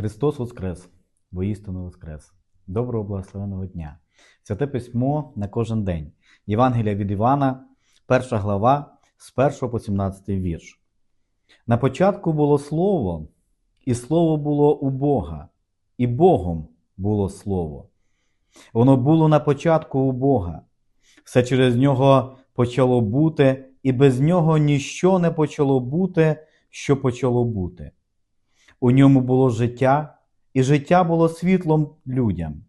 Христос Воскрес, воістину Воскрес. Доброго благословеного дня. Святе письмо на кожен день. Євангелія від Івана, перша глава, з 1 по 17 вірш. На початку було Слово, і Слово було у Бога, і Богом було Слово. Воно було на початку у Бога. Все через нього почало бути, і без нього ніщо не почало бути, що почало бути. У ньому було життя, і життя було світлом людям.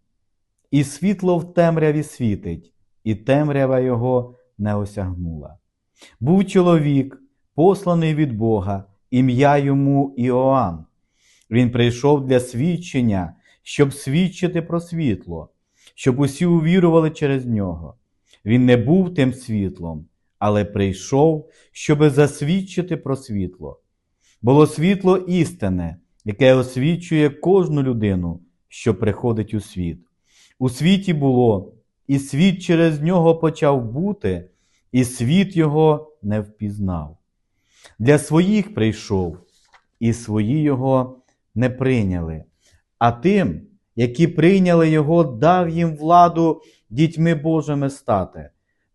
І світло в темряві світить, і темрява його не осягнула. Був чоловік, посланий від Бога, ім'я йому Іоанн. Він прийшов для свідчення, щоб свідчити про світло, щоб усі увірували через нього. Він не був тим світлом, але прийшов, щоби засвідчити про світло. Було світло істинне, яке освічує кожну людину, що приходить у світ. У світі було, і світ через нього почав бути, і світ його не впізнав. Для своїх прийшов, і свої його не прийняли. А тим, які прийняли його, дав їм владу дітьми Божими стати,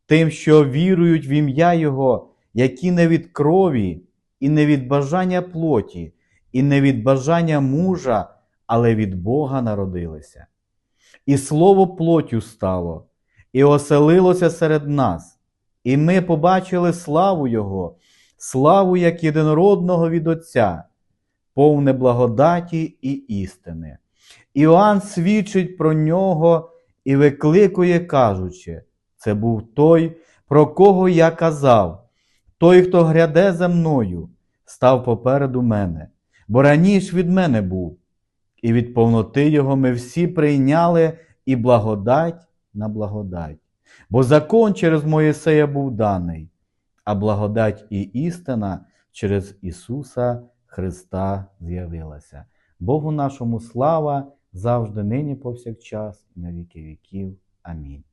тим, що вірують в ім'я Його, які не від крові, і не від бажання плоті, і не від бажання мужа, але від Бога народилися. І слово плоттю стало, і оселилося серед нас, і ми побачили славу Його, славу як єдинородного від Отця, повне благодаті і істини. Іоанн свідчить про нього і викликує, кажучи, це був той, про кого я казав, той, хто гряде за мною, став попереду мене, бо раніше від мене був, і від повноти його ми всі прийняли і благодать на благодать. Бо закон через Моїсея був даний, а благодать і істина через Ісуса Христа з'явилася. Богу нашому слава завжди, нині, повсякчас, на віки віків. Амінь.